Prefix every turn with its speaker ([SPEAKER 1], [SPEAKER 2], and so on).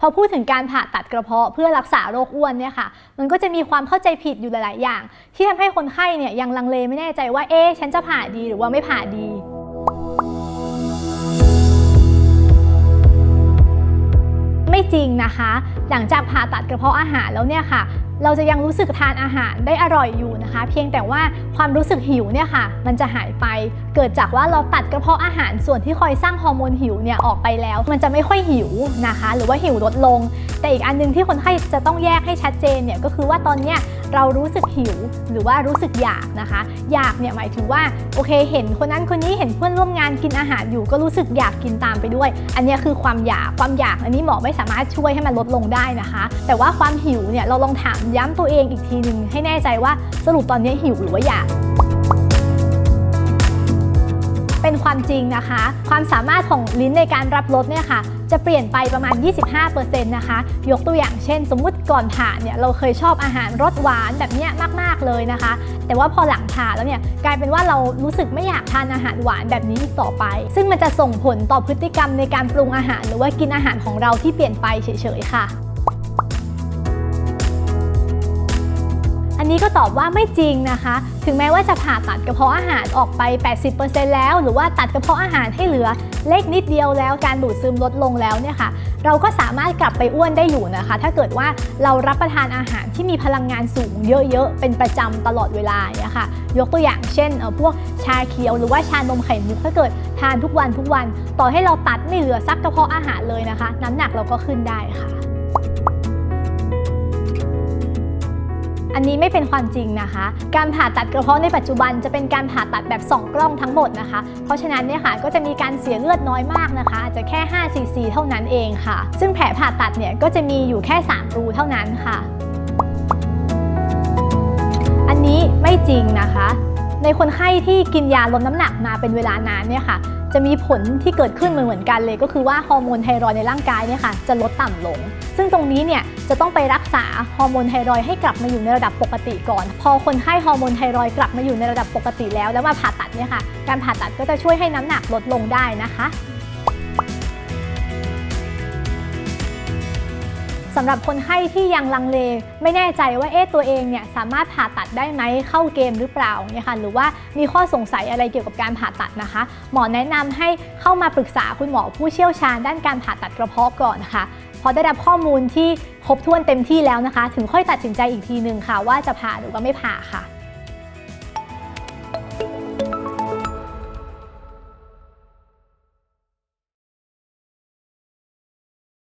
[SPEAKER 1] พอพูดถึงการผ่าตัดกระเพาะเพื่อรักษาโรคอ้วนเนี่ยค่ะ มันก็จะมีความเข้าใจผิดอยู่หลาย ๆ อย่าง ที่ทำให้คนไข้เนี่ยยังลังเลไม่แน่ใจว่า เอ๊ฉันจะผ่าดีหรือว่าไม่ผ่าดี ไม่จริงนะคะ หลังจากผ่าตัดกระเพาะอาหารแล้วเนี่ยค่ะ เราจะยังรู้สึกทานอาหารได้อร่อยอยู่นะคะ เพียงแต่ว่าความรู้สึกหิวเนี่ยค่ะ มันจะหายไป เกิดจากว่าเราตัดกระเพาะอาหารส่วนที่คอยสร้างฮอร์โมนหิวเนี่ยออกไปแล้ว มันจะไม่ค่อยหิวนะคะ หรือว่าหิวลดลง แต่อีกอันหนึงที่คนไข้จะต้องแยกให้ชัดเจนเนี่ยก็คือว่าตอนเนี้ยเรารู้สึกหิวหรือว่ารู้สึกอยากนะคะ อยากเนี่ยหมายถึงว่าโอเค เห็นคนนั้นคนนี้เห็นเพื่อนร่วมงานกินอาหารอยู่ก็รู้สึกอยากกินตามไปด้วย อันนี้คือความอยากความอยากอันนี้หมอไม่สามารถช่วยให้มันลดลงได้นะคะ แต่ว่าความหิวเนี่ยเราลองถามย้ำตัวเองอีกทีหนึ่งให้แน่ใจว่าสรุปตอนนี้หิวหรือว่าอยาก เป็นความจริงนะคะ ความสามารถของลิ้นในการรับรสเนี่ยค่ะจะเปลี่ยนไปประมาณ 25%นะคะ ยกตัวอย่างเช่น สมมุติก่อนผ่าเนี่ยเราเคยชอบอาหารรสหวานแบบเนี้ยมาก ๆ เลยนะคะ แต่ว่าพอหลังผ่าแล้วเนี่ยกลายเป็นว่าเรารู้สึกไม่อยากทานอาหารหวานแบบนี้อีกต่อไป ซึ่งมันจะส่งผลต่อพฤติกรรมในการปรุงอาหาร หรือว่ากินอาหารของเราที่เปลี่ยนไปเฉยๆค่ะ นี้ก็ตอบว่าไม่จริงนะคะ ถึงแม้ว่าจะผ่าตัดกระเพาะอาหารออกไป 80%แล้ว หรือว่าตัดกระเพาะอาหารให้เหลือเล็กนิดเดียวแล้วการดูดซึมลดลงแล้วเนี่ยค่ะ เราก็สามารถกลับไปอ้วนได้อยู่นะคะ ถ้าเกิดว่าเรารับประทานอาหารที่มีพลังงานสูงเยอะๆ เป็นประจำตลอดเวลาเนี่ยค่ะ ยกตัวอย่างเช่นพวกชาเขียวหรือว่าชานมไข่มุกถ้าเกิดทานทุกวันทุกวัน ต่อให้เราตัดไม่เหลือซักกระเพาะอาหารเลยนะคะ น้ำหนักเราก็ขึ้นได้ค่ะ อันนี้ไม่เป็นความจริงนะคะ การผ่าตัดกระเพาะในปัจจุบันจะเป็นการผ่าตัดแบบ 2 กล้องทั้งหมดนะคะ เพราะฉะนั้นเนี่ยค่ะก็จะมีการเสียเลือดน้อยมากนะคะอาจจะแค่5ซีซีเท่านั้นเองค่ะ ซึ่งแผลผ่าตัดเนี่ยก็จะมีอยู่แค่ 3 รูเท่านั้นค่ะ อันนี้ไม่จริงนะคะ ในคนไข้ที่กินยาลดน้ำหนักมาเป็นเวลานานเนี่ยค่ะ จะมีผลที่เกิดขึ้นเหมือนกันเลย ก็คือว่าฮอร์โมนไทรอยด์ในร่างกายเนี่ยค่ะจะลดต่ำลง ซึ่งตรงนี้เนี่ยจะต้องไปรักษาฮอร์โมนไทรอยด์ให้กลับมาอยู่ในระดับปกติก่อน พอคนไข้ฮอร์โมนไทรอยด์กลับมาอยู่ในระดับปกติแล้วแล้วมาผ่าตัดเนี่ยค่ะการผ่าตัดก็จะช่วยให้น้ำหนักลดลงได้นะคะ สำหรับคนไข้ที่ยังลังเล ไม่แน่ใจว่าเอ๊ะตัวเองเนี่ยสามารถผ่าตัดได้ไหมเข้าเกมหรือเปล่าเนี่ยค่ะหรือว่ามีข้อสงสัยอะไรเกี่ยวกับการผ่าตัดนะคะ หมอแนะนำให้เข้ามาปรึกษาคุณหมอผู้เชี่ยวชาญด้านการผ่าตัดกระเพาะก่อนนะคะพอได้รับข้อมูลที่ครบถ้วนเต็มที่แล้วนะคะ ถึงค่อยตัดสินใจอีกทีหนึ่งค่ะ ว่าจะผ่าหรือว่าไม่ผ่าค่ะ